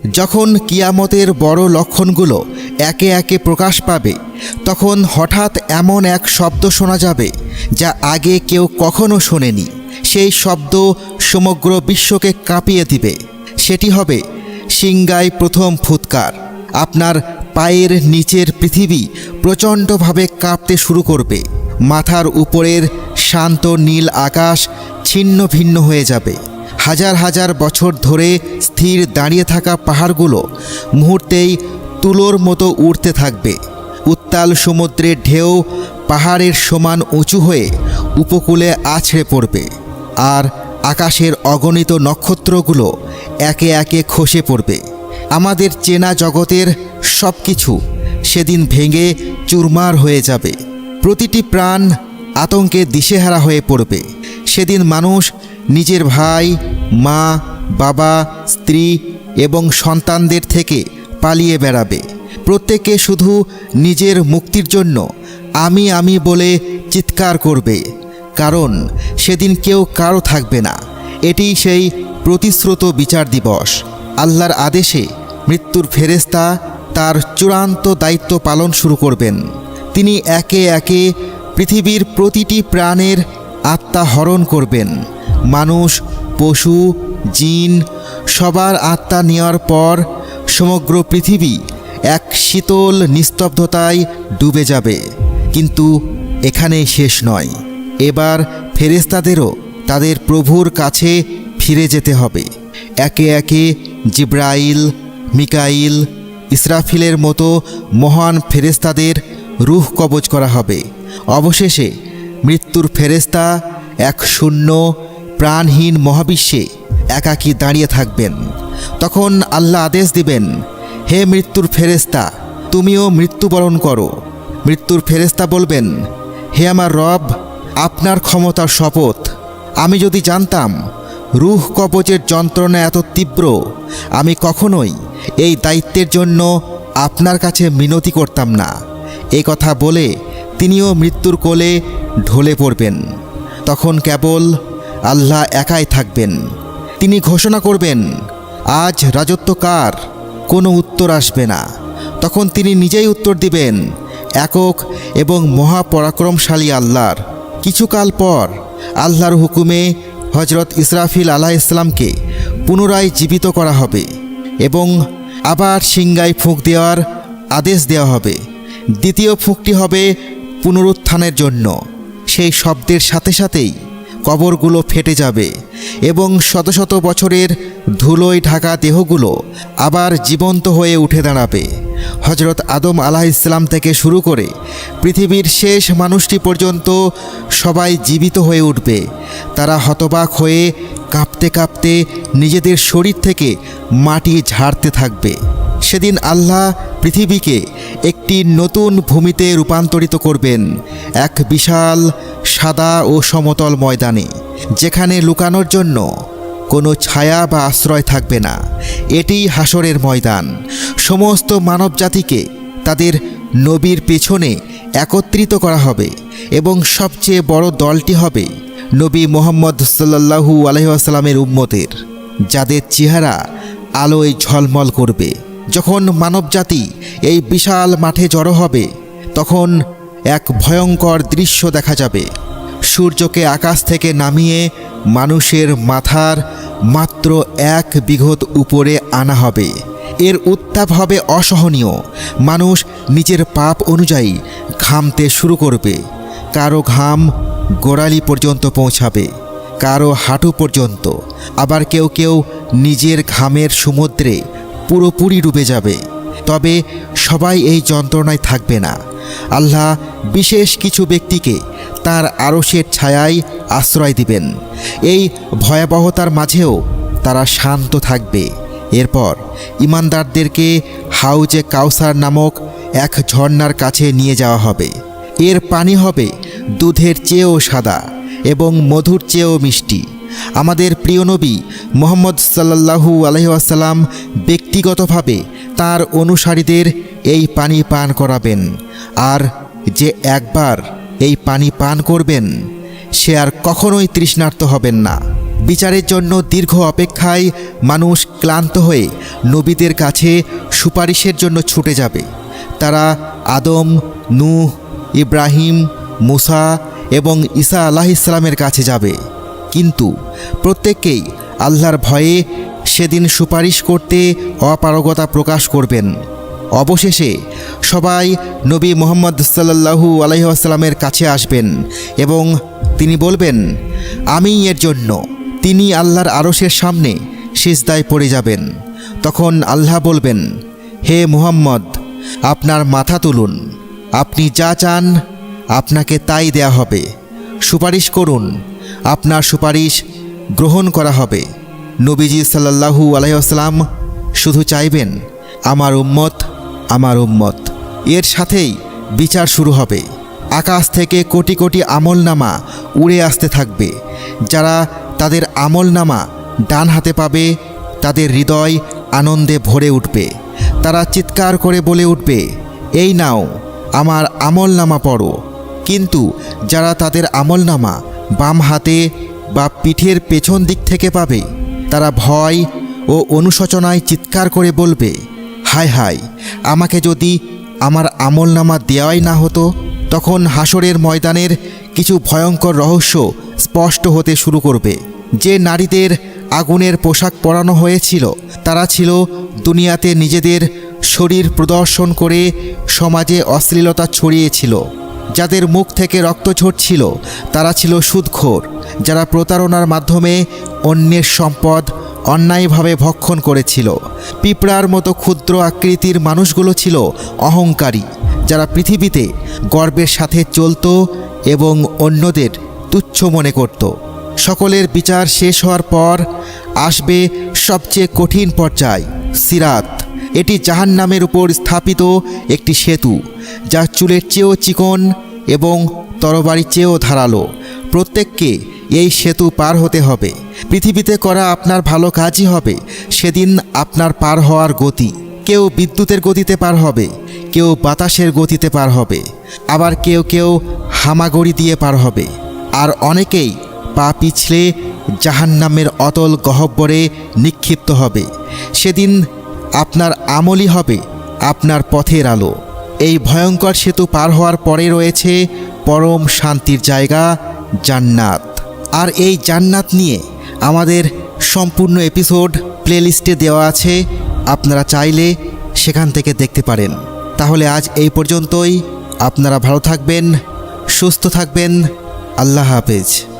যখন কিয়ামতের বড় লক্ষণগুলো একে একে প্রকাশ পাবে, তখন হঠাৎ এমন এক শব্দ শোনা যাবে, যা আগে কেউ কখনো শোনেনি। সেই শব্দ সমগ্র বিশ্বকে কাঁপিয়ে দিবে। সেটি হবে সিংগাই প্রথম ফুৎকার। আপনার পায়ের নিচের পৃথিবী প্রচণ্ডভাবে কাঁপতে শুরু করবে। মাথার উপরের শান্ত নীল আকাশ ছিন্ন ভিন্ন হয়ে যাবে। হাজার হাজার বছর ধরে স্থির দাঁড়িয়ে থাকা পাহাড়গুলো মুহূর্তেই তুলোর মতো উড়তে থাকবে। উত্তাল সমুদ্রের ঢেউ পাহাড়ের সমান উঁচু হয়ে উপকূলে আছড়ে পড়বে আর আকাশের অগণিত নক্ষত্রগুলো একে একে খসে পড়বে। আমাদের চেনা জগতের সব কিছু সেদিন ভেঙে চুরমার হয়ে যাবে। প্রতিটি প্রাণ আতঙ্কে দিশেহারা হয়ে পড়বে। সেদিন মানুষ নিজের ভাই মা, বাবা, স্ত্রী এবং সন্তানদের থেকে পালিয়ে বেড়াবে। প্রত্যেকে শুধু নিজের মুক্তির জন্য আমি আমি বলে চিৎকার করবে, কারণ সেদিন কেউ কারও থাকবে না। এটি সেই প্রতিশ্রুত বিচার দিবস। আল্লাহর আদেশে মৃত্যুর ফেরেস্তা তার চূড়ান্ত দায়িত্ব পালন শুরু করবেন। তিনি একে একে পৃথিবীর প্রতিটি প্রাণের আত্মা হরণ করবেন। মানুষ পশু, জিন, সবার আত্মা নেওয়ার পর সমগ্র পৃথিবী এক শীতল নিস্তব্ধতায় ডুবে যাবে। কিন্তু এখানেই শেষ নয়। এবার ফেরেস্তাদেরও তাদের প্রভুর কাছে ফিরে যেতে হবে। একে একে জিব্রাইল, মিকাইল, ইসরাফিলের মতো মহান ফেরেস্তাদের রুহ কবজ করা হবে। অবশেষে মৃত্যুর ফেরেস্তা এক শূন্য প্রাণহীন মহাবিশ্বে একাকী দাঁড়িয়ে থাকবেন। তখন আল্লাহ আদেশ দিবেন, হে মৃত্যুর ফেরেস্তা তুমিও মৃত্যুবরণ করো। মৃত্যুর ফেরেস্তা বলবেন, হে আমার রব, আপনার ক্ষমতার শপথ। আমি যদি জানতাম রুহ কবচের যন্ত্রণা এত তীব্র, আমি কখনোই এই দায়িত্বের জন্য আপনার কাছে মিনতি করতাম না। এ কথা বলে তিনিও মৃত্যুর কোলে ঢলে পড়বেন। তখন কেবল আল্লাহ একাই থাকবেন। তিনি ঘোষণা করবেন, আজ রাজত্ব কার? কোনো উত্তর আসবে না। তখন তিনি নিজেই উত্তর দিবেন, একক এবং মহাপরাক্রমশালী আল্লাহর। কিছুকাল পর আল্লাহর হুকুমে হজরত ইসরাফিল আলাহ ইসলামকে পুনরায় জীবিত করা হবে এবং আবার সিংগায় ফুঁক দেওয়ার আদেশ দেওয়া হবে। দ্বিতীয় ফুঁকটি হবে পুনরুত্থানের জন্য। সেই শব্দের সাথে সাথেই কবরগুলো ফেটে যাবে এবং শত শত বছরের ধুলোয় ঢাকা দেহগুলো আবার জীবন্ত হয়ে উঠে দাঁড়াবে। হজরত আদম আলাহ ইসলাম থেকে শুরু করে পৃথিবীর শেষ মানুষটি পর্যন্ত সবাই জীবিত হয়ে উঠবে। তারা হতবাক হয়ে কাঁপতে কাঁপতে নিজেদের শরীর থেকে মাটি ঝাড়তে থাকবে। সেদিন আল্লাহ পৃথিবীকে একটি নতুন ভূমিতে রূপান্তরিত করবেন এক বিশাল সাদা ও সমতল ময়দানে, যেখানে লুকানোর জন্য কোনো ছায়া বা আশ্রয় থাকবে না। এটি হাসরের ময়দান। সমস্ত মানবজাতিকে তাদের নবীর পেছনে একত্রিত করা হবে এবং সবচেয়ে বড় দলটি হবে নবী মোহাম্মদ সাল্লাহু আলহামের উম্মতের, যাদের চেহারা আলোয় ঝলমল করবে। যখন মানবজাতি এই বিশাল মাঠে জড়ো হবে, তখন এক ভয়ঙ্কর দৃশ্য দেখা যাবে। সূর্যকে আকাশ থেকে নামিয়ে মানুষের মাথার মাত্র এক বিঘত উপরে আনা হবে। এর উত্তাপ হবে অসহনীয়। মানুষ নিজের পাপ অনুযায়ী ঘামতে শুরু করবে। কারও ঘাম গোড়ালি পর্যন্ত পৌঁছাবে, কারও হাঁটু পর্যন্ত। আবার কেউ কেউ নিজের ঘামের সমুদ্রে পুরোপুরি ডুবে যাবে। তবে সবাই এই যন্ত্রণায় থাকবে না। আল্লাহ বিশেষ কিছু ব্যক্তিকে তার আরসের ছায়ায় আশ্রয় দিবেন। এই ভয়াবহতার মাঝেও তারা শান্ত থাকবে। এরপর ইমানদারদেরকে হাউজে কাউসার নামক এক ঝর্ণার কাছে নিয়ে যাওয়া হবে। এর পানি হবে দুধের চেয়েও সাদা এবং মধুর চেয়েও মিষ্টি। আমাদের প্রিয় নবী মোহাম্মদ সাল্লাহু আলহাসাল্লাম ব্যক্তিগতভাবে তার অনুসারীদের এই পানি পান করাবেন। আর যে একবার এই পানি পান করবেন, সে আর কখনোই তৃষ্ণার্ত হবেন না। বিচারের জন্য দীর্ঘ অপেক্ষায় মানুষ ক্লান্ত হয়ে নবীদের কাছে সুপারিশের জন্য ছুটে যাবে। তারা আদম, নূহ, ইব্রাহিম, মুসা এবং ঈসা আলাহ ইসলামের কাছে যাবে। কিন্তু প্রত্যেককেই আল্লাহর ভয়ে সেদিন সুপারিশ করতে অপারগতা প্রকাশ করবেন। অবশেষে সবাই নবী মোহাম্মদ সাল্লাহু আলহিহাস্লামের কাছে আসবেন এবং তিনি বলবেন, আমি এর জন্য তিনি আল্লাহর আরশের সামনে সিজদায় পড়ে যাবেন। তখন আল্লাহ বলবেন, হে মুহাম্মদ, আপনার মাথা তুলুন। আপনি যা চান আপনাকে তাই দেয়া হবে। সুপারিশ করুন আপনার সুপারিশ গ্রহণ করা হবে। নবীজি সাল্লাহু আলাইসাল্লাম শুধু চাইবেন, আমার উম্মত আমার উম্মত। এর সাথেই বিচার শুরু হবে। আকাশ থেকে কোটি কোটি আমলনামা উড়ে আসতে থাকবে। যারা তাদের আমলনামা ডান হাতে পাবে, তাদের হৃদয় আনন্দে ভরে উঠবে। তারা চিৎকার করে বলে উঠবে, এই নাও, আমার আমলনামা পড়ো। কিন্তু যারা তাদের আমলনামা বাম হাতে বা পিঠের পেছন দিক থেকে পাবে। তারা ভয় ও অনুশোচনায় চিৎকার করে বলবে, হায় হায়, আমাকে যদি আমার আমলনামা দেওয়াই না হতো, তখন হাসরের ময়দানের কিছু ভয়ঙ্কর রহস্য স্পষ্ট হতে শুরু করবে। যে নারীদের আগুনের পোশাক পরানো হয়েছিল, তারা ছিল দুনিয়াতে নিজেদের শরীর প্রদর্শন করে সমাজে অশ্লীলতা ছড়িয়েছিল। যাদের মুখ থেকে রক্ত ঝরছিল, তারা ছিল সুদখোর, যারা প্রতারণার মাধ্যমে অন্যের সম্পদ অন্যায়ভাবে ভক্ষণ করেছিল। পিঁপড়ার মতো ক্ষুদ্র আকৃতির মানুষগুলো ছিল অহংকারী, যারা পৃথিবীতে গর্বের সাথে চলত এবং অন্যদের তুচ্ছ মনে করত। সকলের বিচার শেষ হওয়ার পর আসবে সবচেয়ে কঠিন পর্যায়, সিরাত। এটি জাহান্নামের উপর স্থাপিত একটি সেতু, যা চুলের চেয়েও চিকন এবং তরবারি চেয়েও ধারালো। প্রত্যেককে এই সেতু পার হতে হবে। পৃথিবীতে করা আপনার ভালো কাজই হবে। সেদিন আপনার পার হওয়ার গতি। কেউ বিদ্যুতের গতিতে পার হবে, কেউ বাতাসের গতিতে পার হবে। আবার কেউ কেউ হামাগড়ি দিয়ে পার হবে। আর অনেকেই পা পিছলে জাহান্নামের অতল গহব্বরে নিক্ষিপ্ত হবে। সেদিন আপনার আমলই হবে আপনার পথের আলো। এই ভয়ঙ্কর সেতু পার হওয়ার পরে রয়েছে পরম শান্তির জায়গা, জান্নাত। আর এই জান্নাত নিয়ে আমাদের সম্পূর্ণ এপিসোড প্লেলিস্টে দেওয়া আছে। আপনারা চাইলে সেখান থেকে দেখতে পারেন। তাহলে আজ এই পর্যন্তই। আপনারা ভালো থাকবেন, সুস্থ থাকবেন। আল্লাহ হাফেজ।